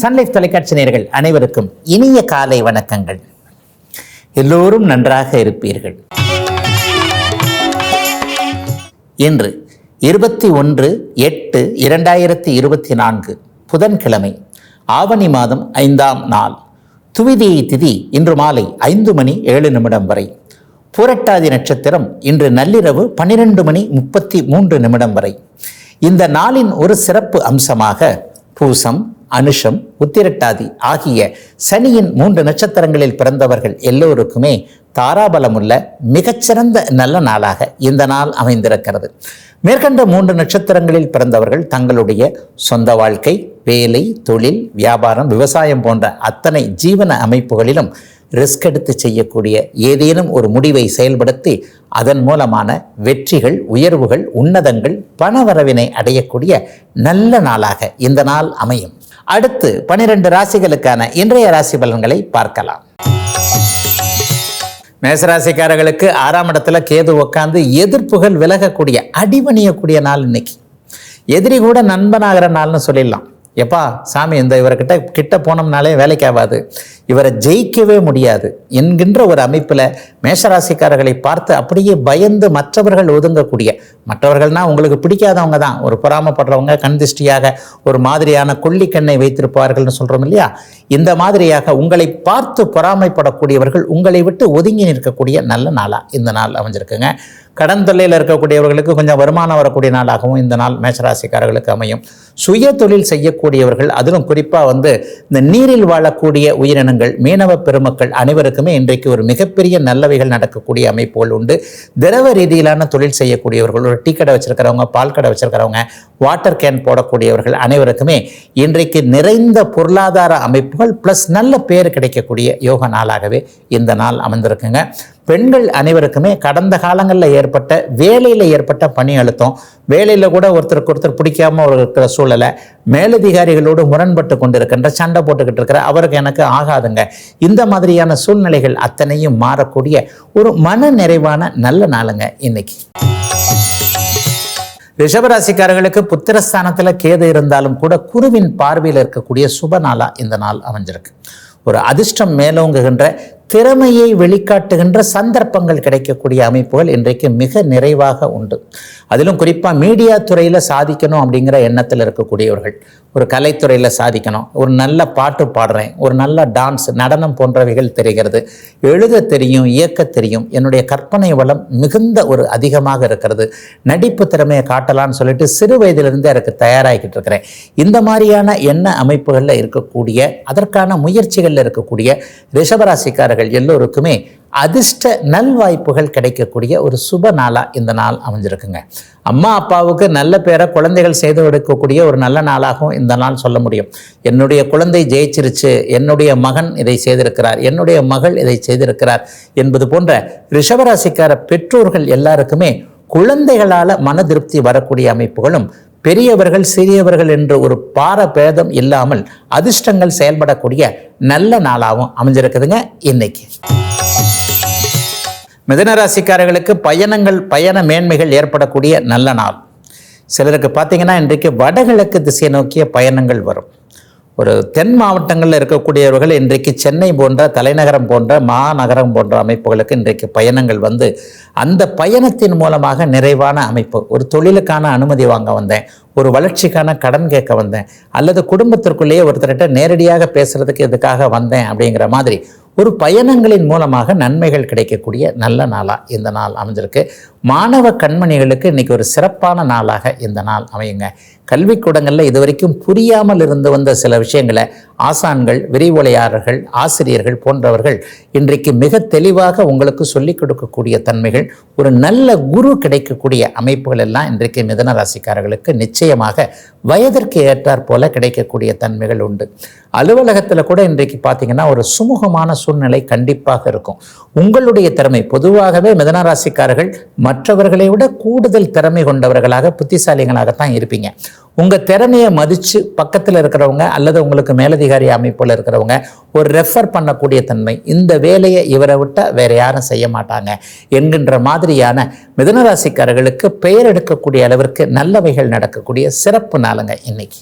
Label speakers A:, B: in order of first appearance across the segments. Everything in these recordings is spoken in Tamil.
A: சன்லைஃப் தொலைக்காட்சி நேர்கள் அனைவருக்கும் இனிய காலை வணக்கங்கள். எல்லோரும் நன்றாக இருப்பீர்கள். இன்று இருபத்தி ஒன்று எட்டு இரண்டாயிரத்தி இருபத்தி நான்கு புதன்கிழமை ஆவணி மாதம் ஐந்தாம் நாள். துவிதியை திதி இன்று மாலை ஐந்து மணி ஏழு நிமிடம் வரை. பூரட்டாதி நட்சத்திரம் இன்று நள்ளிரவு பன்னிரெண்டு மணி முப்பத்தி மூன்று நிமிடம் வரை. இந்த நாளின் ஒரு சிறப்பு அம்சமாக பூசம் அனுஷம் உத்திரட்டாதி ஆகிய சனியின் மூன்று நட்சத்திரங்களில் பிறந்தவர்கள் எல்லோருக்குமே தாராபலமுள்ள மிகச்சிறந்த நல்ல நாளாக இந்த நாள் அமைந்திருக்கிறது. மேற்கண்ட மூன்று நட்சத்திரங்களில் பிறந்தவர்கள் தங்களுடைய சொந்த வாழ்க்கை வேலை தொழில் வியாபாரம் விவசாயம் போன்ற அத்தனை ஜீவன அமைப்புகளிலும் ரிஸ்க் எடுத்து செய்யக்கூடிய ஏதேனும் ஒரு முடிவை செயல்படுத்தி அதன் மூலமான வெற்றிகள் உயர்வுகள் உன்னதங்கள் பணவரவினை அடையக்கூடிய நல்ல நாளாக இந்த நாள் அமையும். அடுத்து பனிரெண்டு ராசிகளுக்கான இன்றைய ராசி பலன்களை பார்க்கலாம். மேசராசிக்காரர்களுக்கு ஆறாம் இடத்துல கேது உட்காந்து எதிர்ப்புகள் விலகக்கூடிய அடிபணியக்கூடிய நாள் இன்னைக்கு. எதிரி கூட நண்பனாகிற நாள்னு சொல்லிடலாம். எப்பா சாமி இந்த இவர்கிட்ட கிட்ட போனோம்னாலே வேலைக்கு ஆகாது. இவரை ஜெயிக்கவே முடியாது. என்கின்ற ஒரு அமைப்பில் மேஷராசிக்காரர்களை பார்த்து அப்படியே பயந்து மற்றவர்கள் ஒதுங்கக்கூடிய மற்றவர்கள்னால் உங்களுக்கு பிடிக்காதவங்க தான். ஒரு பொறாமப்படுறவங்க கண்திஷ்டியாக ஒரு மாதிரியான கொல்லிக்கண்ணை வைத்திருப்பார்கள்னு சொல்கிறோம் இல்லையா? இந்த மாதிரியாக உங்களை பார்த்து பொறாமைப்படக்கூடியவர்கள் உங்களை விட்டு ஒதுங்கி நிற்கக்கூடிய நல்ல நாளாக இந்த நாள் அமைஞ்சிருக்குங்க. கடன் தொல்லையில் இருக்கக்கூடியவர்களுக்கு கொஞ்சம் வருமானம் வரக்கூடிய நாளாகவும் இந்த நாள் மேஷராசிக்காரர்களுக்கு அமையும். சுய தொழில் செய்யக்கூடியவர்கள் அதிலும் குறிப்பாக வந்து இந்த நீரில் வாழக்கூடிய உயிரினங்கள் மீனவ பெருமக்கள் அனைவருக்குமே இன்றைக்கு ஒரு மிகப்பெரிய நல்லவைகள் நடக்கக்கூடிய அமைப்புகள் உண்டு. திரவ ரீதியிலான தொழில் செய்யக்கூடியவர்கள் ஒரு டீ கடை வச்சிருக்கிறவங்க பால் கடை வச்சிருக்கிறவங்க வாட்டர் கேன் போடக்கூடியவர்கள் அனைவருக்குமே இன்றைக்கு நிறைந்த பொருளாதார அமைப்புகள் ப்ளஸ் நல்ல பேர் கிடைக்கக்கூடிய யோக நாளாகவே இந்த நாள் அமைந்திருக்குங்க. பெண்கள் அனைவருக்குமே கடந்த காலங்களில் ஏற்பட்ட வேலையில் ஏற்பட்ட பணி அழுத்தம் வேலையில் கூட ஒருத்தருக்கு ஒருத்தர் பிடிக்காம ஒரு இருக்கிற சூழலை மேலதிகாரிகளோடு முரண்பட்டு கொண்டிருக்கின்ற சண்டை போட்டுக்கிட்டு இருக்கிற அவருக்கு எனக்கு ஆகாதுங்க. இந்த மாதிரியான சூழ்நிலைகள் அத்தனையும் மாறக்கூடிய ஒரு மன நிறைவான நல்ல நாளுங்க இன்னைக்கு. ரிஷபராசிக்காரர்களுக்கு புத்திரஸ்தானத்தில் கேது இருந்தாலும் கூட குருவின் பார்வையில் இருக்கக்கூடிய சுப நாளா இந்த நாள் அமைஞ்சிருக்கு. ஒரு அதிர்ஷ்டம் மேலோங்குகின்ற திறமையை வெளிக்காட்டுகின்ற சந்தர்ப்பங்கள் கிடைக்கக்கூடிய அமைப்புகள் இன்றைக்கு மிக நிறைவாக உண்டு. அதிலும் குறிப்பாக மீடியா துறையில் சாதிக்கணும் அப்படிங்கிற எண்ணத்தில் இருக்கக்கூடியவர்கள். ஒரு கலைத்துறையில் சாதிக்கணும். ஒரு நல்ல பாட்டு பாடுறேன். ஒரு நல்ல டான்ஸ் நடனம் போன்றவைகள் தெரிகிறது. எழுத தெரியும் இயக்க தெரியும். என்னுடைய கற்பனை வளம் மிகுந்த ஒரு அதிகமாக இருக்கிறது. நடிப்பு திறமையை காட்டலாம்னு சொல்லிட்டு சிறு வயதிலிருந்தே எனக்கு தயாராகிக்கிட்டு இருக்கிறேன். இந்த மாதிரியான எண்ண அமைப்புகளில் இருக்கக்கூடிய அதற்கான முயற்சிகளில் இருக்கக்கூடிய ரிஷபராசிக்காரர்கள் எல்லோருக்குமே அதிர்ஷ்ட நல்வாய்ப்புகள் கிடைக்கக்கூடிய ஒரு சுப நாளாக இந்த நாள் அமைஞ்சிருக்குங்க. அம்மா அப்பாவுக்கு நல்ல பேரை குழந்தைகள் செய்து கொடுக்கக்கூடிய ஒரு நல்ல நாளாகவும் இந்த நாள் சொல்ல முடியும். என்னுடைய குழந்தை ஜெயிச்சிருச்சு என்னுடைய மகன் இதை செய்திருக்கிறார் என்னுடைய மகள் இதை செய்திருக்கிறார் என்பது போன்ற ரிஷபராசிக்கார பெற்றோர்கள் எல்லாருக்குமே குழந்தைகளால் மன திருப்தி வரக்கூடிய அமைப்புகளும் பெரியவர்கள் சிறியவர்கள் என்று ஒரு பாரபேதம் இல்லாமல் அதிர்ஷ்டங்கள் செயல்படக்கூடிய நல்ல நாளாகவும் அமைஞ்சிருக்குதுங்க இன்னைக்கு. மிதனராசிக்காரர்களுக்கு பயணங்கள் பயண மேன்மைகள் ஏற்படக்கூடிய நல்ல நாள். சிலருக்கு பார்த்தீங்கன்னா இன்றைக்கு வடகிழக்கு திசையை நோக்கிய பயணங்கள் வரும். ஒரு தென் மாவட்டங்களில் இருக்கக்கூடியவர்கள் இன்றைக்கு சென்னை போன்ற தலைநகரம் போன்ற மாநகரம் போன்ற அமைப்புகளுக்கு இன்றைக்கு பயணங்கள் வந்து அந்த பயணத்தின் மூலமாக நிறைவான அமைப்பு. ஒரு தொழிலுக்கான அனுமதி வாங்க வந்தேன். ஒரு வளர்ச்சிக்கான கடன் கேட்க வந்தேன். அல்லது குடும்பத்திற்குள்ளேயே ஒருத்தர்கிட்ட நேரடியாக பேசுறதுக்கு இதுக்காக வந்தேன் அப்படிங்கிற மாதிரி ஒரு பயணங்களின் மூலமாக நன்மைகள் கிடைக்கக்கூடிய நல்ல நாளாக இந்த நாள் அமைஞ்சிருக்கு. மாணவ கண்மணிகளுக்கு இன்னைக்கு ஒரு சிறப்பான நாளாக இந்த நாள் அமையுங்க. கல்விக்கூடங்களில் இதுவரைக்கும் புரியாமல் இருந்து வந்த சில விஷயங்களை ஆசான்கள் விரிவுரையாளர்கள் ஆசிரியர்கள் போன்றவர்கள் இன்றைக்கு மிக தெளிவாக உங்களுக்கு சொல்லிக் கொடுக்கக்கூடிய தன்மைகள் ஒரு நல்ல குரு கிடைக்கக்கூடிய அமைப்புகள் எல்லாம் இன்றைக்கு மிதன ராசிக்காரர்களுக்கு நிச்சயமாக வயதிற்கு ஏற்றாற் போல கிடைக்கக்கூடிய தன்மைகள் உண்டு. அலுவலகத்தில் கூட இன்றைக்கு பார்த்தீங்கன்னா ஒரு சுமூகமான சூழ்நிலை கண்டிப்பாக இருக்கும். உங்களுடைய திறமை பொதுவாகவே மிதன ராசிக்காரர்கள் மற்றவர்களை விட கூடுதல் திறமை கொண்டவர்களாக புத்திசாலிகளாகத்தான் இருப்பீங்க. உங்கள் திறமையை மதித்து பக்கத்தில் இருக்கிறவங்க அல்லது உங்களுக்கு மேலதிகாரி அமைப்பில் இருக்கிறவங்க ஒரு ரெஃபர் பண்ணக்கூடிய தன்மை இந்த வேலையை இவரை விட்டால் வேற யாரும் செய்ய மாட்டாங்க என்கின்ற மாதிரியான மிதனராசிக்காரர்களுக்கு பெயர் எடுக்கக்கூடிய அளவிற்கு நல்லவைகள் நடக்கக்கூடிய சிறப்பு நாளுங்க இன்னைக்கு.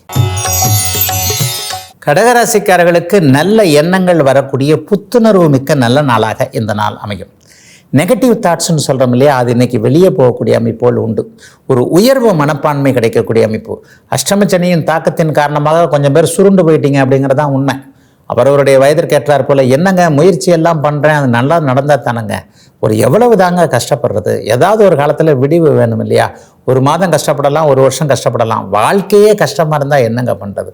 A: கடகராசிக்காரர்களுக்கு நல்ல எண்ணங்கள் வரக்கூடிய புத்துணர்வு மிக்க நல்ல நாளாக இந்த நாள் அமையும். நெகட்டிவ் தாட்ஸ்னு சொல்கிறோம் இல்லையா அது இன்னைக்கு வெளியே போகக்கூடிய அமைப்போல் உண்டு. ஒரு உயர்வு மனப்பான்மை கிடைக்கக்கூடிய அமைப்பு. அஷ்டமச்சனியின் தாக்கத்தின் காரணமாக கொஞ்சம் பேர் சுருண்டு போயிட்டீங்க அப்படிங்கிறது தான் உண்மை. அவரவருடைய வயதிற்கு ஏற்றார் போல் என்னங்க முயற்சி எல்லாம் பண்ணுறேன் அது நல்லா நடந்தால் தானங்க? ஒரு எவ்வளவு தாங்க கஷ்டப்படுறது? ஏதாவது ஒரு காலத்தில் விடிவு வேணும் இல்லையா? ஒரு மாதம் கஷ்டப்படலாம் ஒரு வருஷம் கஷ்டப்படலாம். வாழ்க்கையே கஷ்டமாக இருந்தால் என்னங்க பண்ணுறது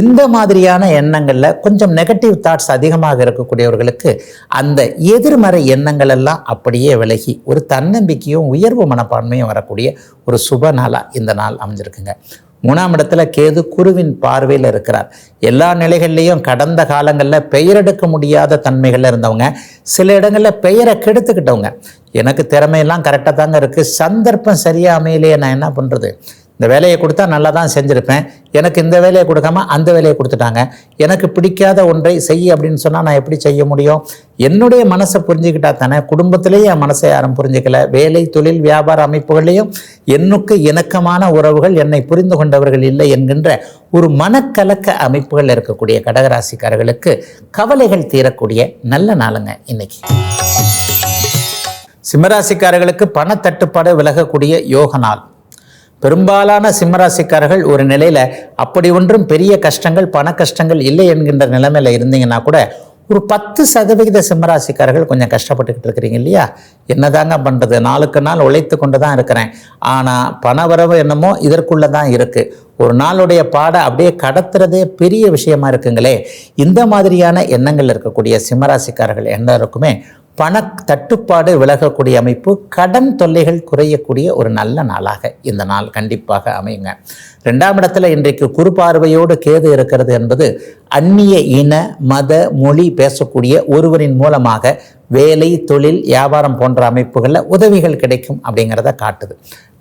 A: இந்த மாதிரியான எண்ணங்களில் கொஞ்சம் நெகட்டிவ் தாட்ஸ் அதிகமாக இருக்கக்கூடியவர்களுக்கு அந்த எதிர்மறை எண்ணங்கள் எல்லாம் அப்படியே விலகி ஒரு தன்னம்பிக்கையும் உயர்வு மனப்பான்மையும் வரக்கூடிய ஒரு சுப நாளாக இந்த நாள் அமைஞ்சிருக்குங்க. மூணாம் இடத்துல கேது குருவின் பார்வையில் இருக்கிறார். எல்லா நிலைகள்லேயும் கடந்த காலங்களில் பெயரெடுக்க முடியாத தன்மைகளில் இருந்தவங்க சில இடங்களில் பெயரை கெடுத்துக்கிட்டவங்க. எனக்கு திறமையெல்லாம் கரெக்டாக தாங்க இருக்குது சந்தர்ப்பம் சரியாக அமையலையே நான் என்ன பண்ணுறது இந்த வேலையை கொடுத்தா நல்லா தான் செஞ்சுருப்பேன். எனக்கு இந்த வேலையை கொடுக்காம அந்த வேலையை கொடுத்துட்டாங்க. எனக்கு பிடிக்காத ஒன்றை செய்ய அப்படின்னு சொன்னால் நான் எப்படி செய்ய முடியும்? என்னுடைய மனசை புரிஞ்சுக்கிட்டா தானே? குடும்பத்திலேயே என் மனசை யாரும் புரிஞ்சுக்கல. வேலை தொழில் வியாபார அமைப்புகள்லேயும் என்னுக்கு இணக்கமான உறவுகள் என்னை புரிந்து கொண்டவர்கள் இல்லை என்கின்ற ஒரு மனக்கலக்க அமைப்புகள் இருக்கக்கூடிய கடகராசிக்காரர்களுக்கு கவலைகள் தீரக்கூடிய நல்ல நாளுங்க இன்னைக்கு. சிம்மராசிக்காரர்களுக்கு பணத்தட்டுப்பாடு விலகக்கூடிய யோக நாள். பெரும்பாலான சிம்மராசிக்காரர்கள் ஒரு நிலையில் அப்படி ஒன்றும் பெரிய கஷ்டங்கள் பண கஷ்டங்கள் இல்லை என்கின்ற நிலைமையில் இருந்தீங்கன்னா கூட ஒரு பத்து சதவிகித சிம்மராசிக்காரர்கள் கொஞ்சம் கஷ்டப்பட்டுக்கிட்டு இருக்கிறீங்க இல்லையா? என்னதாங்க பண்ணுறது நாளுக்கு நாள் உழைத்து கொண்டு தான் இருக்கிறேன். ஆனால் பண வரவு என்னமோ இதற்குள்ளே தான் இருக்குது ஒரு நாளுடைய பாடை அப்படியே கடத்துறதே பெரிய விஷயமா இருக்குங்களே. இந்த மாதிரியான எண்ணங்கள் இருக்கக்கூடிய சிம்மராசிக்காரர்கள் எல்லாருக்குமே பண தட்டுப்பாடு விலகக்கூடிய அமைப்பு கடன் தொல்லைகள் குறையக்கூடிய ஒரு நல்ல நாளாக இந்த நாள் கண்டிப்பாக அமையுங்க. ரெண்டாம் இடத்துல இன்றைக்கு குறுபார்வையோடு கேது இருக்கிறது என்பது அந்நிய இன மத மொழி பேசக்கூடிய ஒருவரின் மூலமாக வேலை தொழில் வியாபாரம் போன்ற அமைப்புகளில் உதவிகள் கிடைக்கும் அப்படிங்கிறத காட்டுது.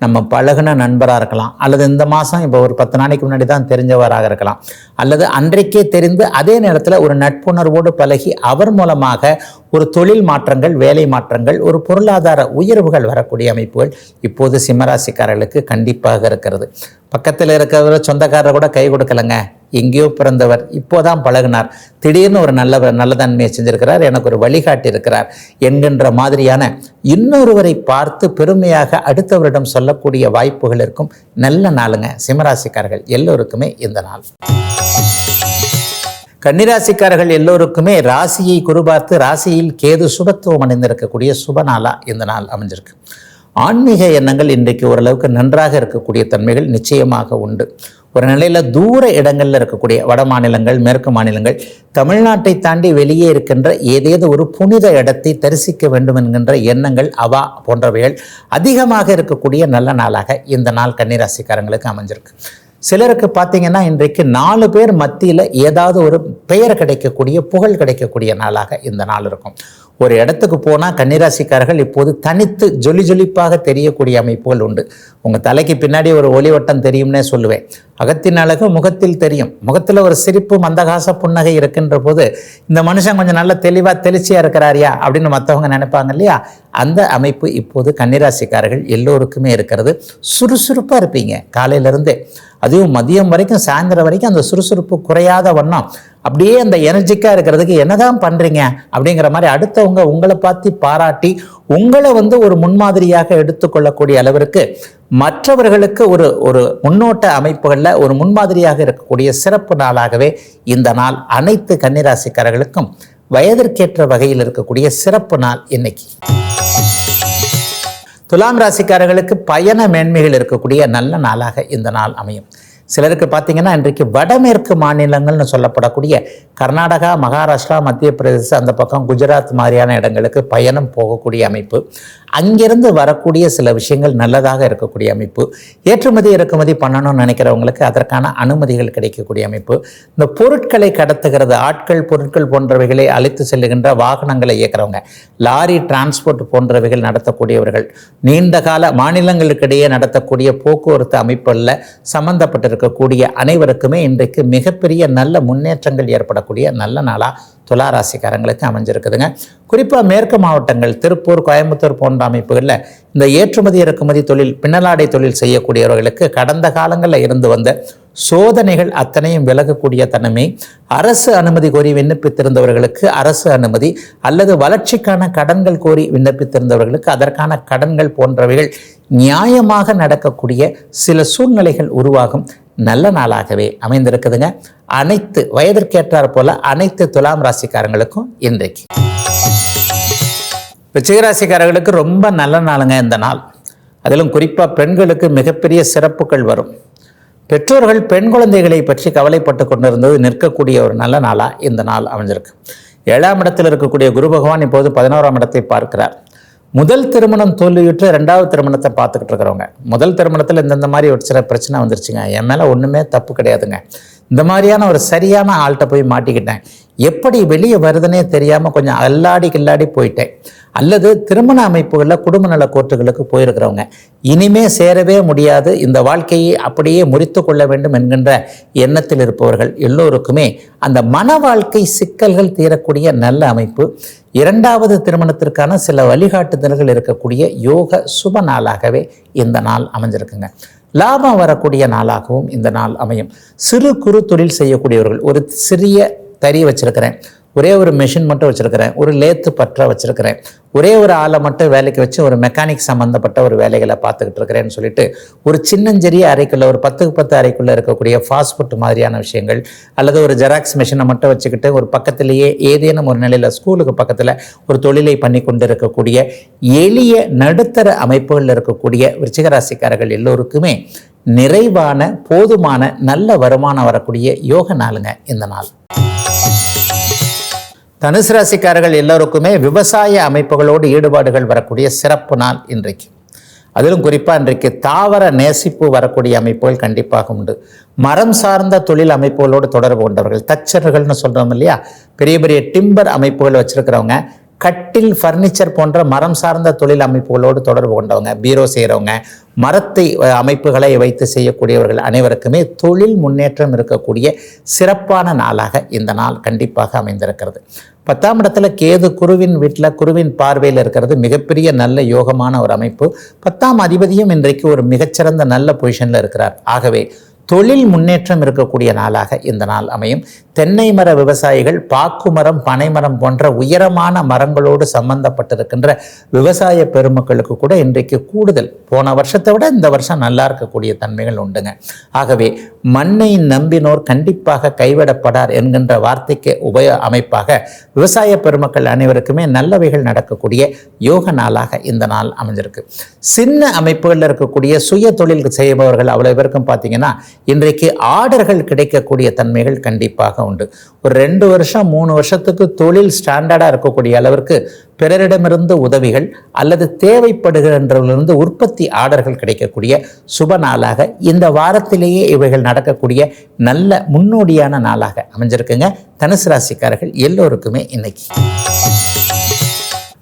A: நம்ம பழகுன நண்பராக இருக்கலாம் அல்லது இந்த மாதம் இப்போ ஒரு பத்து நாளைக்கு முன்னாடி தான் தெரிஞ்சவராக இருக்கலாம் அல்லது அன்றைக்கே தெரிந்து அதே நேரத்தில் ஒரு நட்புணர்வோடு பழகி அவர் மூலமாக ஒரு தொழில் மாற்றங்கள் வேலை மாற்றங்கள் ஒரு பொருளாதார உயர்வுகள் வரக்கூடிய அமைப்புகள் இப்போது சிம்மராசிக்காரர்களுக்கு கண்டிப்பாக இருக்கிறது. பக்கத்தில் இருக்கிறவர சொந்தக்காரர் கூட கை கொடுக்கலங்க. எங்கேயோ பிறந்தவர் இப்போதான் பழகினார். திடீர்னு ஒரு நல்ல நல்லதன்மையை செஞ்சிருக்கிறார் எனக்கு ஒரு வழிகாட்டி இருக்கிறார் என்கின்ற மாதிரியான இன்னொருவரை பார்த்து பெருமையாக அடுத்தவரிடம் சொல்லக்கூடிய வாய்ப்புகள் இருக்கும். நல்ல நாளுங்க. சிம்மராசிக்காரர்கள் எல்லோருக்குமே இந்த நாள். கன்னிராசிக்காரர்கள் எல்லோருக்குமே ராசியை குறிபார்த்து ராசியில் கேது சுபத்துவம் அடைந்திருக்கக்கூடிய சுப நாளா இந்த நாள் அமைஞ்சிருக்கு. ஆன்மீக எண்ணங்கள் இன்றைக்கு ஓரளவுக்கு நன்றாக இருக்கக்கூடிய தன்மைகள் நிச்சயமாக உண்டு. ஒரு நிலையில் தூர இடங்களில் இருக்கக்கூடிய வட மாநிலங்கள் மேற்கு மாநிலங்கள் தமிழ்நாட்டை தாண்டி வெளியே இருக்கின்ற ஏதேதோ ஒரு புனித இடத்தை தரிசிக்க வேண்டும் என்கின்ற எண்ணங்கள் அவா போன்றவைகள் அதிகமாக இருக்கக்கூடிய நல்ல நாளாக இந்த நாள் கன்னிராசிக்காரங்களுக்கு அமைஞ்சிருக்கு. சிலருக்கு பார்த்தீங்கன்னா இன்றைக்கு நாலு பேர் மத்தியில் ஏதாவது ஒரு பெயர் கிடைக்கக்கூடிய புகழ் கிடைக்கக்கூடிய நாளாக இந்த நாள் இருக்கும். ஒரு இடத்துக்கு போனால் கன்னிராசிக்காரர்கள் இப்போது தனித்து ஜொலி ஜொலிப்பாக தெரியக்கூடிய அமைப்புகள் உண்டு. உங்கள் தலைக்கு பின்னாடி ஒரு ஒளிவட்டம் தெரியும்னே சொல்லுவேன். அகத்தின் அழகு முகத்தில் தெரியும். முகத்தில் ஒரு சிரிப்பு மந்தகாச புன்னகை இருக்கின்ற போது இந்த மனுஷன் கொஞ்சம் நல்ல தெளிவாக தெளிச்சியாக இருக்கிறாரியா அப்படின்னு மற்றவங்க நினைப்பாங்க இல்லையா? அந்த அமைப்பு இப்போது கன்னிராசிக்காரர்கள் எல்லோருக்குமே இருக்கிறது. சுறுசுறுப்பாக இருப்பீங்க. காலையிலேருந்தே. அதுவும் மதியம் வரைக்கும் சாயந்தரம் வரைக்கும் அந்த சுறுசுறுப்பு குறையாத வண்ணம். அப்படியே அந்த எனர்ஜிக்காக இருக்கிறதுக்கு என்னதான் பண்ணுறீங்க அப்படிங்கிற மாதிரி அடுத்தவங்க உங்களை பார்த்து பாராட்டி உங்களை வந்து ஒரு முன்மாதிரியாக எடுத்துக்கொள்ளக்கூடிய அளவிற்கு மற்றவர்களுக்கு ஒரு ஒரு முன்னோட்ட அமைப்புகளில் ஒரு முன்மாதிரியாக இருக்கக்கூடிய சிறப்பு நாளாகவே இந்த நாள் அனைத்து கன்னிராசிக்காரர்களுக்கும் வயதிற்கேற்ற வகையில் இருக்கக்கூடிய சிறப்பு நாள் இன்னைக்கு. துலாம் ராசிக்காரர்களுக்கு பயண மேன்மைகள் இருக்கக்கூடிய நல்ல நாளாக இந்த நாள் அமையும். சிலருக்கு பார்த்தீங்கன்னா இன்றைக்கு வடமேற்கு மாநிலங்கள்னு சொல்லப்படக்கூடிய கர்நாடகா மகாராஷ்டிரா மத்திய பிரதேசம் அந்த பக்கம் குஜராத் மாதிரியான இடங்களுக்கு பயணம் போகக்கூடிய அமைப்பு. அங்கிருந்து வரக்கூடிய சில விஷயங்கள் நல்லதாக இருக்கக்கூடிய அமைப்பு. ஏற்றுமதி இறக்குமதி பண்ணணும்னு நினைக்கிறவங்களுக்கு அதற்கான அனுமதிகள் கிடைக்கக்கூடிய அமைப்பு. இந்த பொருட்களை கடத்துகிறது ஆட்கள் பொருட்கள் போன்றவைகளை அழைத்து செல்லுகின்ற வாகனங்களை இயக்கிறவங்க லாரி டிரான்ஸ்போர்ட் போன்றவைகள் நடத்தக்கூடியவர்கள் நீண்ட கால மாநிலங்களுக்கிடையே நடத்தக்கூடிய போக்குவரத்து அமைப்புகளில் இருக்கக்கூடிய அனைவருக்குமே இன்றைக்கு மிகப்பெரிய நல்ல முன்னேற்றங்கள் ஏற்படக்கூடிய நல்ல நாளாக துலா ராசிக்காரங்களுக்கு அமைஞ்சிருக்குதுங்க. குறிப்பாக மேற்கு மாவட்டங்கள் திருப்பூர் கோயம்புத்தூர் போன்ற அமைப்புகளில் இந்த ஏற்றுமதி இறக்குமதி தொழில் பின்னலாடை தொழில் செய்யக்கூடியவர்களுக்கு கடந்த காலங்களில் இருந்து வந்த சோதனைகள் அத்தனையும் விலகக்கூடிய தன்மை அரசு அனுமதி கோரி விண்ணப்பித்திருந்தவர்களுக்கு அரசு அனுமதி அல்லது வளர்ச்சிக்கான கடன்கள் கோரி விண்ணப்பித்திருந்தவர்களுக்கு அதற்கான கடன்கள் போன்றவைகள் நியாயமாக நடக்கக்கூடிய சில சூழ்நிலைகள் உருவாகும். நல்ல நாளாகவே அமைந்திருக்குதுங்க. அனைத்து வயதிற்கேற்றார் போல அனைத்து துலாம் ராசிக்காரங்களுக்கும் இன்றைக்கு. ரிச்சிகராசிக்காரர்களுக்கு ரொம்ப நல்ல நாளுங்க இந்த நாள். அதிலும் குறிப்பாக பெண்களுக்கு மிகப்பெரிய சிறப்புகள் வரும். பெற்றோர்கள் பெண் குழந்தைகளை பற்றி கவலைப்பட்டு கொண்டிருந்தது நிற்கக்கூடிய ஒரு நல்ல நாளாக இந்த நாள் அமைஞ்சிருக்கு. ஏழாம் இடத்தில் இருக்கக்கூடிய குரு பகவான் இப்போது பதினோராம் இடத்தை பார்க்கிறார். முதல் திருமணம் தோல்வியுற்று ரெண்டாவது திருமணத்தை பார்த்துக்கிட்டு இருக்கிறவங்க. முதல் திருமணத்தில் இந்தந்த மாதிரி ஒரு சில பிரச்சனை வந்துருச்சுங்க. என் மேலே ஒன்றுமே தப்பு கிடையாதுங்க. இந்த மாதிரியான ஒரு சரியான ஆள்கிட்ட போய் மாட்டிக்கிட்டேன். எப்படி வெளியே வருதுன்னே தெரியாமல் கொஞ்சம் அல்லாடி கில்லாடி போயிட்டேன். அல்லது திருமண அமைப்புகளில் குடும்ப நல கோர்ட்டுகளுக்கு போயிருக்கிறவங்க இனிமே சேரவே முடியாது இந்த வாழ்க்கையை அப்படியே முறித்து கொள்ள வேண்டும் என்கின்ற எண்ணத்தில் இருப்பவர்கள் எல்லோருக்குமே அந்த மன வாழ்க்கை சிக்கல்கள் தீரக்கூடிய நல்ல அமைப்பு இரண்டாவது திருமணத்திற்கான சில வழிகாட்டுதல்கள் இருக்கக்கூடிய யோக சுப நாளாகவே இந்த நாள் அமைஞ்சிருக்குங்க. லாபம் வரக்கூடிய நாளாகவும் இந்த நாள் அமையும். சிறு குறு தொழில் செய்யக்கூடியவர்கள் ஒரு சிறிய தறி வச்சிருக்கிறேன். ஒரே ஒரு மிஷின் மட்டும் வச்சுருக்கிறேன். ஒரு லேத்து பற்ற வச்சுருக்கிறேன். ஒரே ஒரு ஆளை மட்டும் வேலைக்கு வச்சு ஒரு மெக்கானிக் சம்மந்தப்பட்ட ஒரு வேலைகளை பார்த்துக்கிட்டு இருக்கிறேன்னு சொல்லிட்டு ஒரு சின்னஞ்சிறிய அறைக்குள்ளே ஒரு பத்துக்கு பத்து அறைக்குள்ளே இருக்கக்கூடிய ஃபாஸ்ட் ஃபுட் மாதிரியான விஷயங்கள் அல்லது ஒரு ஜெராக்ஸ் மிஷினை மட்டும் வச்சுக்கிட்டு ஒரு பக்கத்திலேயே ஏதேனும் ஒரு நிலையில் ஸ்கூலுக்கு பக்கத்தில் ஒரு தொழிலை பண்ணி கொண்டு இருக்கக்கூடிய எளிய நடுத்தர அமைப்புகளில் இருக்கக்கூடிய விருச்சிகராசிக்காரர்கள் எல்லோருக்குமே நிறைவான போதுமான நல்ல வருமானம் வரக்கூடிய யோக நாளுங்க இந்த நாள். தனுசு ராசிக்காரர்கள் எல்லோருக்குமே விவசாய அமைப்புகளோடு ஈடுபாடுகள் வரக்கூடிய சிறப்பு நாள் இன்றைக்கு. அதிலும் குறிப்பாக இன்றைக்கு தாவர நேசிப்பு வரக்கூடிய அமைப்புகள் கண்டிப்பாக உண்டு. மரம் சார்ந்த தொழில் அமைப்புகளோடு தொடர்பு கொண்டவர்கள் தச்சர்கள்னு சொல்கிறோம் இல்லையா? பெரிய பெரிய டிம்பர் அமைப்புகள் வச்சுருக்கிறவங்க கட்டில் ஃபர்னிச்சர் போன்ற மரம் சார்ந்த தொழில் அமைப்புகளோடு தொடர்பு கொண்டவங்க பீரோ செய்கிறவங்க மரத்தை அமைப்புகளை வைத்து செய்யக்கூடியவர்கள் அனைவருக்குமே தொழில் முன்னேற்றம் இருக்கக்கூடிய சிறப்பான நாளாக இந்த நாள் கண்டிப்பாக அமைந்திருக்கிறது. பத்தாம் இடத்துல கேது குருவின் வீட்டில் குருவின் பார்வையில் இருக்கிறது மிகப்பெரிய நல்ல யோகமான ஒரு அமைப்பு. பத்தாம் அதிபதியும் இன்றைக்கு ஒரு மிகச்சிறந்த நல்ல பொசிஷனில் இருக்கிறார். ஆகவே தொழில் முன்னேற்றம் இருக்கக்கூடிய நாளாக இந்த நாள் அமையும். தென்னை மர விவசாயிகள் பாக்குமரம் பனைமரம் போன்ற உயரமான மரங்களோடு சம்பந்தப்பட்டிருக்கின்ற விவசாய பெருமக்களுக்கு கூட இன்றைக்கு கூடுதல். போன வருஷத்தை விட இந்த வருஷம் நல்லா இருக்கக்கூடிய தன்மைகள் உண்டுங்க. ஆகவே மண்ணை நம்பினோர் கண்டிப்பாக கைவிடப்படார் என்கின்ற வார்த்தைக்கு உபய அமைப்பாக விவசாய பெருமக்கள் அனைவருக்குமே நல்லவைகள் நடக்கக்கூடிய யோக நாளாக இந்த நாள் அமைஞ்சிருக்கு. சின்ன அமைப்புகளில் இருக்கக்கூடிய சுய தொழில் செய்பவர்கள் அவ்வளோ பேருக்கும் பார்த்தீங்கன்னா இன்றைக்கு ஆர்டர்கள் கிடைக்கக்கூடிய தன்மைகள் கண்டிப்பாக உண்டு. ஒரு ரெண்டு வருஷம் மூணு வருஷத்துக்கு தொழில் ஸ்டாண்டர்டாக இருக்கக்கூடிய அளவிற்கு பிறரிடமிருந்து உதவிகள் அல்லது தேவைப்படுகின்றவர்களிருந்து உற்பத்தி ஆர்டர்கள் கிடைக்கக்கூடிய சுப நாளாக இந்த வாரத்திலேயே இவைகள் நடக்கக்கூடிய நல்ல முன்னோடியான நாளாக அமைஞ்சிருக்குங்க. தனுசு ராசிக்காரர்கள் எல்லோருக்குமே இன்னைக்கு.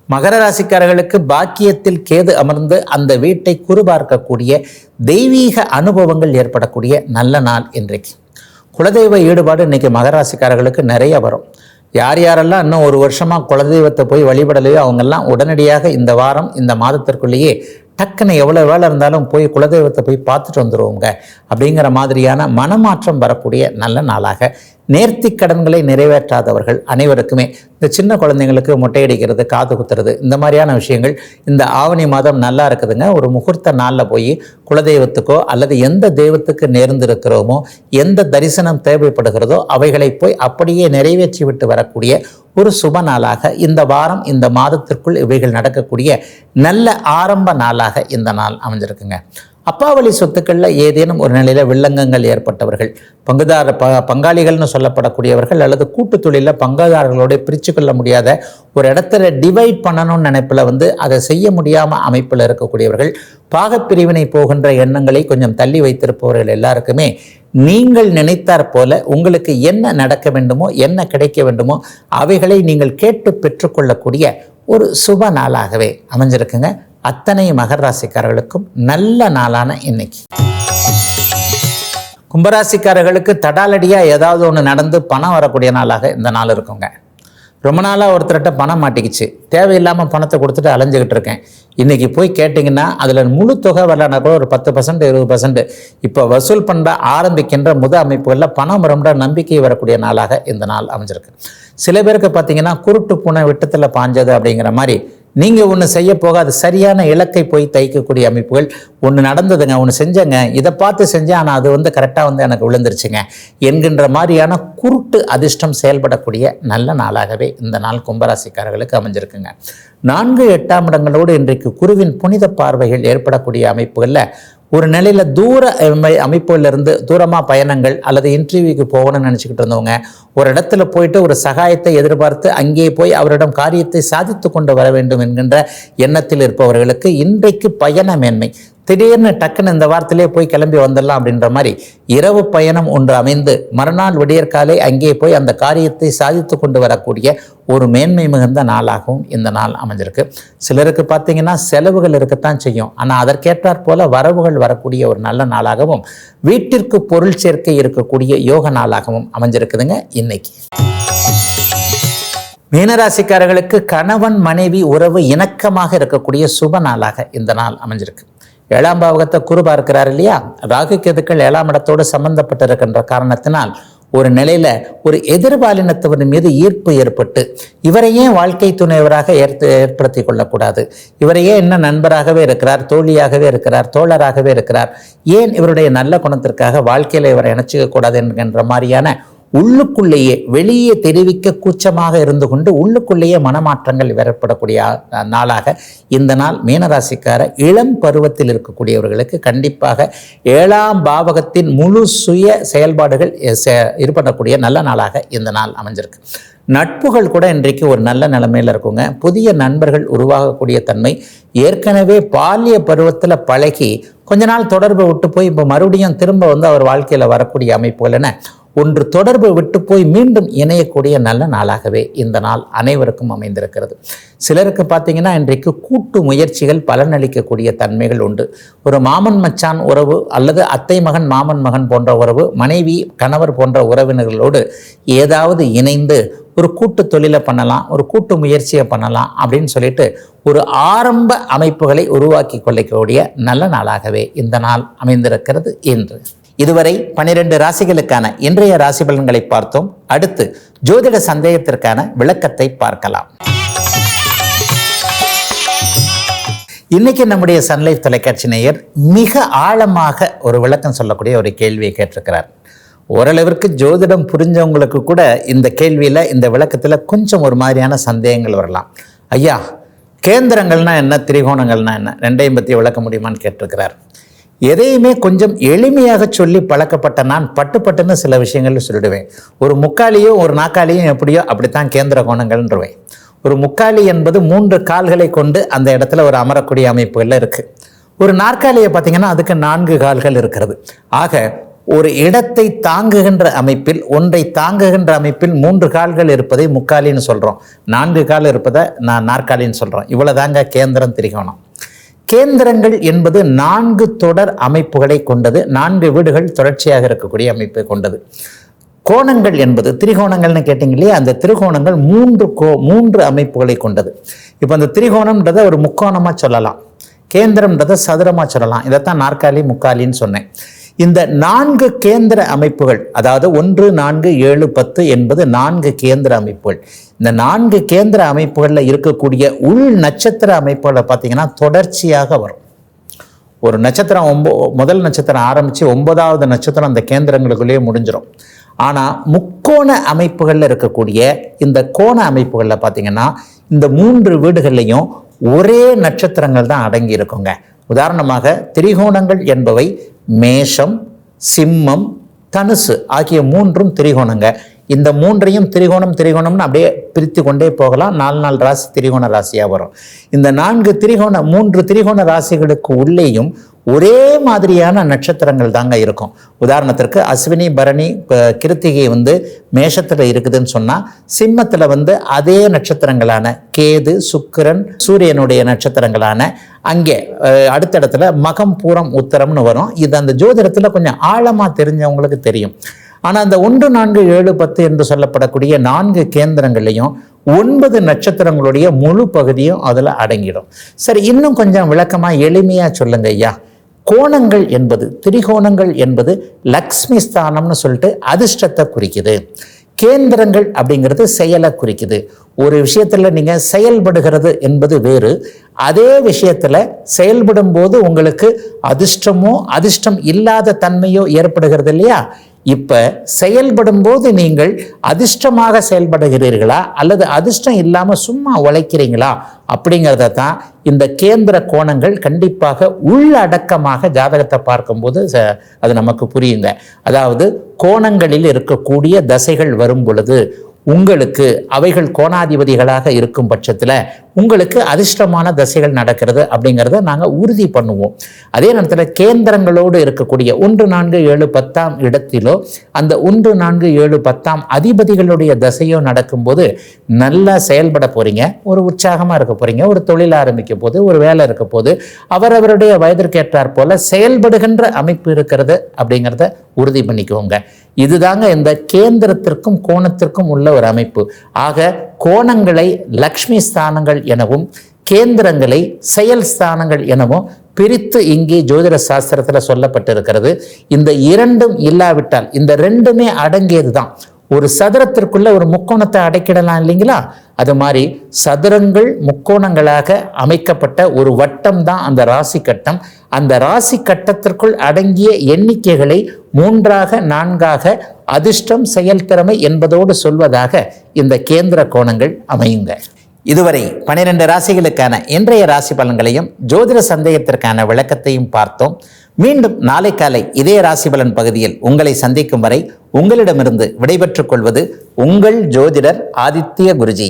A: மகர ராசிக்காரர்களுக்கு பாக்கியத்தில் கேது அமர்ந்து அந்த வீட்டை குறுபார்க்கக்கூடிய தெய்வீக அனுபவங்கள் ஏற்படக்கூடிய நல்ல நாள் இன்றைக்கு. குலதெய்வ ஈடுபாடு இன்னைக்கு மகராசிக்காரர்களுக்கு நிறைய வரும். யார் யாரெல்லாம் இன்னும் ஒரு வருஷமாக குலதெய்வத்தை போய் வழிபடலையோ அவங்கெல்லாம் உடனடியாக இந்த வாரம் இந்த மாதத்திற்குள்ளேயே டக்குன்னு எவ்வளோ வேலை இருந்தாலும் போய் குலதெய்வத்தை போய் பார்த்துட்டு வந்துடுவோங்க அப்படிங்கிற மாதிரியான மனமாற்றம் வரக்கூடிய நல்ல நாளாக. நேர்த்தி கடன்களை நிறைவேற்றாதவர்கள் அனைவருக்குமே இந்த சின்ன குழந்தைங்களுக்கு மொட்டையடிக்கிறது காது குத்துறது இந்த மாதிரியான விஷயங்கள் இந்த ஆவணி மாதம் நல்லா இருக்குதுங்க. ஒரு முகூர்த்த நாளில் போய் குலதெய்வத்துக்கோ அல்லது எந்த தெய்வத்துக்கு நேர்ந்திருக்கிறோமோ எந்த தரிசனம் தேவைப்படுகிறதோ அவைகளை போய் அப்படியே நிறைவேற்றி விட்டு வரக்கூடிய ஒரு சுப நாளாக இந்த வாரம் இந்த மாதத்திற்குள் இவைகள் நடக்கக்கூடிய நல்ல ஆரம்ப நாளாக இந்த நாள் அமைஞ்சிருக்குங்க. அப்பாவளி சொத்துக்களில் ஏதேனும் ஒரு நிலையில் வில்லங்கங்கள் ஏற்பட்டவர்கள் பங்குதார ப பங்காளிகள்னு சொல்லப்படக்கூடியவர்கள் அல்லது கூட்டு தொழிலில் பங்குதாரர்களோட பிரித்து கொள்ள முடியாத ஒரு இடத்துல டிவைட் பண்ணணும்னு நினைப்பில் வந்து அதை செய்ய முடியாமல் அமைப்பில் இருக்கக்கூடியவர்கள் பாகப்பிரிவினை போகின்ற எண்ணங்களை கொஞ்சம் தள்ளி வைத்திருப்பவர்கள் எல்லாருக்குமே நீங்கள் நினைத்தார் போல உங்களுக்கு என்ன நடக்க வேண்டுமோ என்ன கிடைக்க வேண்டுமோ அவைகளை நீங்கள் கேட்டு பெற்றுக்கொள்ளக்கூடிய ஒரு சுப நாளாகவே அமைஞ்சிருக்குங்க. அத்தனை மகர ராசிக்காரர்களுக்கும் நல்ல நாளான இன்னைக்கு. கும்பராசிக்காரர்களுக்கு தடாலடியாக ஏதாவது ஒன்று நடந்து பணம் வரக்கூடிய நாளாக இந்த நாள் இருக்குங்க. ரொம்ப நாளாக ஒருத்தர்கிட்ட பணம் மாட்டிக்கிச்சு. தேவையில்லாமல் பணத்தை கொடுத்துட்டு அலைஞ்சிக்கிட்டு இருக்கேன். இன்றைக்கி போய் கேட்டிங்கன்னா அதில் முழு தொகை வரலனா கூட ஒரு பத்து பர்சன்ட் இருபது பர்சன்ட் இப்போ வசூல் பண்ண ஆரம்பிக்கின்ற முத அமைப்புகளில் பணம் ரொம்ப நம்பிக்கை வரக்கூடிய நாளாக இந்த நாள் அமைஞ்சிருக்கு. சில பேருக்கு பார்த்தீங்கன்னா குருட்டு பூனை விட்டத்தில் பாஞ்சது அப்படிங்கிற மாதிரி நீங்கள் ஒன்று செய்ய போக அது சரியான இலக்கை போய் தைக்கக்கூடிய அமைப்புகள் ஒன்று நடந்ததுங்க ஒன்று செஞ்சேங்க. இதை பார்த்து செஞ்சேன் ஆனால் அது வந்து கரெக்டாக வந்து எனக்கு விழுந்துருச்சுங்க. என்கின்ற மாதிரியான குருட்டு அதிர்ஷ்டம் செயல்படக்கூடிய நல்ல நாளாகவே இந்த நாள் கும்பராசிக்காரர்களுக்கு அமைஞ்சிருக்குங்க. நான்கு எட்டாம் இடங்களோடு இன்றைக்கு குருவின் புனித பார்வைகள் ஏற்படக்கூடிய அமைப்புகளில் ஒரு நிலையில் தூர அமை- அமைப்புகளிலிருந்து தூரமாக பயணங்கள் அல்லது இன்டர்வியூக்கு போகணும்னு நினச்சிக்கிட்டு இருந்தவங்க ஒரு இடத்துல போயிட்டு ஒரு சகாயத்தை எதிர்பார்த்து அங்கே போய் அவரிடம் காரியத்தை சாதித்து கொண்டு வர வேண்டும் என்கின்ற எண்ணத்தில் இருப்பவர்களுக்கு இன்றைக்கு பயண மேன்மை திடீர்னு டக்குன்னு இந்த வாரத்திலே போய் கிளம்பி வந்துடலாம் அப்படின்ற மாதிரி இரவு பயணம் ஒன்று அமைந்து மறுநாள் விடியற்காலை அங்கே போய் அந்த காரியத்தை சாதித்து கொண்டு வரக்கூடிய ஒரு மேன்மை மிகுந்த நாளாகவும் இந்த நாள் அமைஞ்சிருக்கு. சிலருக்கு பார்த்தீங்கன்னா செலவுகள் இருக்கத்தான் செய்யும். ஆனால் அதற்கேற்றாற் போல வரவுகள் வரக்கூடிய ஒரு நல்ல நாளாகவும் வீட்டிற்கு பொருள் சேர்க்கை இருக்கக்கூடிய யோக நாளாகவும் அமைஞ்சிருக்குதுங்க இன்னைக்கு. மீனராசிக்காரர்களுக்கு கணவன் மனைவி உறவு இணக்கமாக இருக்கக்கூடிய சுப நாளாக இந்த நாள் அமைஞ்சிருக்கு. ஏழாம் பாவகத்தை குரு பார்க்கிறார் இல்லையா? ராகு கேதுக்கள் ஏழாம் இடத்தோடு சம்பந்தப்பட்டிருக்கின்ற காரணத்தினால் ஒரு நிலையில ஒரு எதிர்பாலினத்தவர் மீது ஈர்ப்பு ஏற்பட்டு இவரையே வாழ்க்கை துணைவராக ஏற்று ஏற்படுத்தி கொள்ளக்கூடாது? இவரையே என்ன நண்பராகவே இருக்கிறார் தோழியாகவே இருக்கிறார் தோழராகவே இருக்கிறார்? ஏன் இவருடைய நல்ல குணத்திற்காக வாழ்க்கையில இவரை இணைச்சிக்க கூடாது என்கின்ற மாதிரியான உள்ளுக்குள்ளேயே வெளியே தெரிவிக்க கூச்சமாக இருந்து கொண்டு உள்ளுக்குள்ளேயே மனமாற்றங்கள் ஏற்படக்கூடிய நாளாக இந்த நாள் மீனராசிக்கார இளம் பருவத்தில் இருக்கக்கூடியவர்களுக்கு கண்டிப்பாக ஏழாம் பாவகத்தின் முழு சுய செயல்பாடுகள் இருப்படக்கூடிய நல்ல நாளாக இந்த நாள் அமைஞ்சிருக்கு. நட்புகள் கூட இன்றைக்கு ஒரு நல்ல நிலைமையில் இருக்குங்க. புதிய நண்பர்கள் உருவாகக்கூடிய தன்மை ஏற்கனவே பாலிய பருவத்தில் பழகி கொஞ்ச நாள் தொடர்பு விட்டு போய் இப்போ மறுபடியும் திரும்ப வந்து அவர் வாழ்க்கையில் வரக்கூடிய அமைப்புகள் என்ன? ஒன்று தொடர்பு விட்டு போய் மீண்டும் இணையக்கூடிய நல்ல நாளாகவே இந்த நாள் அனைவருக்கும் அமைந்திருக்கிறது. சிலருக்கு பார்த்தீங்கன்னா இன்றைக்கு கூட்டு முயற்சிகள் பலனளிக்கக்கூடிய தன்மைகள் உண்டு. ஒரு மாமன் மச்சான் உறவு அல்லது அத்தை மகன் மாமன் மகன் போன்ற உறவு மனைவி கணவர் போன்ற உறவினர்களோடு ஏதாவது இணைந்து ஒரு கூட்டு தொழிலை பண்ணலாம் ஒரு கூட்டு முயற்சியை பண்ணலாம் அப்படின்னு சொல்லிட்டு ஒரு ஆரம்ப அமைப்புகளை உருவாக்கி கொள்ளக்கூடிய நல்ல நாளாகவே இந்த நாள் அமைந்திருக்கிறது இன்று. இதுவரை பனிரெண்டு ராசிகளுக்கான இன்றைய ராசி பலன்களை பார்த்தோம். அடுத்து ஜோதிட சந்தேகத்திற்கான விளக்கத்தை பார்க்கலாம். இன்னைக்கு நம்முடைய சன்லைஃப் தொலைக்காட்சி நேயர் மிக ஆழமாக ஒரு விளக்கம் சொல்லக்கூடிய ஒரு கேள்வியை கேட்டிருக்கிறார். ஓரளவிற்கு ஜோதிடம் புரிஞ்சவங்களுக்கு கூட இந்த கேள்வியில் இந்த விளக்கத்தில் கொஞ்சம் ஒரு மாதிரியான சந்தேகங்கள் வரலாம். ஐயா கேந்திரங்கள்னா என்ன திரிகோணங்கள்னா என்ன? ரெண்டையும் பற்றி விளக்க முடியுமான்னு கேட்டிருக்கிறார். எதையுமே கொஞ்சம் எளிமையாக சொல்லி பழக்கப்பட்ட நான் பட்டு பட்டுன்னு சில விஷயங்கள் சொல்லிடுவேன். ஒரு முக்காலியும் ஒரு நாக்காளியும் எப்படியோ அப்படித்தான் கேந்திர கோணங்கள்ன்றவேன் ஒரு முக்காலி என்பது மூன்று கால்களை கொண்டு அந்த இடத்துல ஒரு அமரக்கூடிய அமைப்புகளில் இருக்குது ஒரு நாற்காலியை பார்த்தீங்கன்னா அதுக்கு நான்கு கால்கள் இருக்கிறது. ஆக ஒரு இடத்தை தாங்குகின்ற அமைப்பில் ஒன்றை தாங்குகின்ற அமைப்பில் மூன்று கால்கள் இருப்பதை முக்காலின்னு சொல்கிறோம் நான்கு கால் இருப்பதை நான் நாற்காலின்னு சொல்கிறோம் இவ்வளோதாங்க கேந்திரம் திரிகோணம். கேந்திரங்கள் என்பது நான்கு தொடர் அமைப்புகளை கொண்டது. நான்கு வீடுகள் தொடர்ச்சியாக இருக்கக்கூடிய அமைப்பை கொண்டது. கோணங்கள் என்பது திரிகோணங்கள்னு கேட்டிங்க இல்லையா? அந்த திரிகோணங்கள் மூன்று கோ மூன்று அமைப்புகளை கொண்டது. இப்போ அந்த திரிகோணம்ன்றதை ஒரு முக்கோணமாக சொல்லலாம். கேந்திரம்ன்றதை சதுரமாக சொல்லலாம். இதைத்தான் நாற்காலி முக்காலின்னு சொன்னேன். இந்த நான்கு கேந்திர அமைப்புகள் அதாவது ஒன்று நான்கு ஏழு பத்து என்பது நான்கு கேந்திர அமைப்புகள். இந்த நான்கு கேந்திர அமைப்புகளில் இருக்கக்கூடிய உள் நட்சத்திர அமைப்புகளை பார்த்தீங்கன்னா தொடர்ச்சியாக வரும். ஒரு நட்சத்திரம் ஒம்போ முதல் நட்சத்திரம் ஆரம்பித்து ஒன்பதாவது நட்சத்திரம் அந்த கேந்திரங்களுக்குள்ளேயே முடிஞ்சிடும் ஆனால் முக்கோண அமைப்புகளில் இருக்கக்கூடிய இந்த கோண அமைப்புகளில் பார்த்தீங்கன்னா இந்த மூன்று வீடுகள்லையும் ஒரே நட்சத்திரங்கள் தான் அடங்கி இருக்குங்க. உதாரணமாக திரிகோணங்கள் என்பவை மேஷம் சிம்மம் தனுசு ஆகிய மூன்றும் திரிகோணங்க. இந்த மூன்றையும் திரிகோணம் திரிகோணம்னு அப்படியே பிரித்து கொண்டே போகலாம். நாலு நாள் ராசி திரிகோண ராசியாக வரும். இந்த நான்கு திரிகோண மூன்று திரிகோண ராசிகளுக்கு உள்ளேயும் ஒரே மாதிரியான நட்சத்திரங்கள் தாங்க இருக்கும். உதாரணத்திற்கு அஸ்வினி பரணி கிருத்திகை வந்து மேஷத்தில் இருக்குதுன்னு சொன்னால் சிம்மத்தில் வந்து அதே நட்சத்திரங்களான கேது சுக்கிரன் சூரியனுடைய நட்சத்திரங்களான அங்கே அடுத்த இடத்துல மகம் பூரம் உத்தரம்னு வரும். இது அந்த ஜோதிடத்தில் கொஞ்சம் ஆழமாக தெரிஞ்சவங்களுக்கு தெரியும். ஆனால் அந்த ஒன்று நான்கு ஏழு பத்து என்று சொல்லப்படக்கூடிய நான்கு கேந்திரங்களையும் ஒன்பது நட்சத்திரங்களுடைய முழு பகுதியும் அதில் அடங்கிடும். சரி இன்னும் கொஞ்சம் விளக்கமாக எளிமையாக சொல்லுங்க ஐயா. கோணங்கள் என்பது திரிகோணங்கள் என்பது லக்ஷ்மி ஸ்தானம்னு சொல்லிட்டு அதிர்ஷ்டத்தை குறிக்குது. கேந்திரங்கள் அப்படிங்கிறது செயலை குறிக்குது. ஒரு விஷயத்தில் நீங்கள் செயல்படுகிறது என்பது வேறு. அதே விஷயத்தில் செயல்படும் போது உங்களுக்கு அதிர்ஷ்டமோ அதிர்ஷ்டம் இல்லாத தன்மையோ ஏற்படுகிறது இல்லையா? இப்போ செயல்படும் போது நீங்கள் அதிர்ஷ்டமாக செயல்படுகிறீர்களா? அல்லது அதிர்ஷ்டம் இல்லாமல் சும்மா உழைக்கிறீங்களா? அப்படிங்கிறத தான் இந்த கேந்திர கோணங்கள் கண்டிப்பாக உள்ளடக்கமாக ஜாதகத்தை பார்க்கும்போது ச- அது நமக்கு புரியுங்க. அதாவது கோணங்களில் இருக்கக்கூடிய தசைகள் வரும் பொழுது உங்களுக்கு அவைகள் கோணாதிபதிகளாக இருக்கும் பட்சத்தில் உங்களுக்கு அதிர்ஷ்டமான தசைகள் நடக்கிறது அப்படிங்கிறத நாங்கள் உறுதி பண்ணுவோம். அதே நேரத்தில் கேந்திரங்களோடு இருக்கக்கூடிய ஒன்று நான்கு ஏழு பத்தாம் இடத்திலோ அந்த ஒன்று நான்கு ஏழு பத்தாம் அதிபதிகளுடைய தசையோ நடக்கும்போது நல்லா செயல்பட போகிறீங்க ஒரு உற்சாகமாக இருக்க போகிறீங்க ஒரு தொழில் ஆரம்பிக்க போது ஒரு வேலை இருக்க போது அவரவருடைய வயதிற்கேற்றாற் போல செயல்படுகின்ற அமைப்பு இருக்கிறது அப்படிங்கிறத உறுதி பண்ணிக்கோங்க. இதுதாங்க இந்த கேந்திரத்திற்கும் கோணத்திற்கும் உள்ள ஒரு அமைப்பு. ஆக கோணங்களை லக்ஷ்மி ஸ்தானங்கள் எனவும் கேந்திரங்களை செயல் ஸ்தானங்கள் எனவும் பிரித்து இங்கே ஜோதிட சாஸ்திரத்தில் சொல்லப்பட்டிருக்கிறது. இந்த இரண்டும் இல்லாவிட்டால் இந்த ரெண்டுமே அடங்கியது தான் ஒரு சதுரத்திற்குள்ள ஒரு முக்கோணத்தை அடைக்கிடலாம் இல்லைங்களா? அது மாதிரி சதுரங்கள் முக்கோணங்களாக அமைக்கப்பட்ட ஒரு வட்டம் தான் அந்த ராசி கட்டம் அந்த ராசி கட்டத்திற்குள் அடங்கிய எண்ணிக்கைகளை மூன்றாக நான்காக அதிர்ஷ்டம் செயல்திறமை என்பதோடு சொல்வதாக இந்த கேந்திர கோணங்கள் அமையுங்க. இதுவரை பனிரெண்டு ராசிகளுக்கான இன்றைய ராசி பலன்களையும் ஜோதிட சந்தேகத்திற்கான விளக்கத்தையும் பார்த்தோம். மீண்டும் நாளை காலை இதே ராசி பலன் பகுதியில் உங்களை சந்திக்கும் வரை உங்களிடமிருந்து விடைபெற்றுக் கொள்வது உங்கள் ஜோதிடர் ஆதித்ய குருஜி.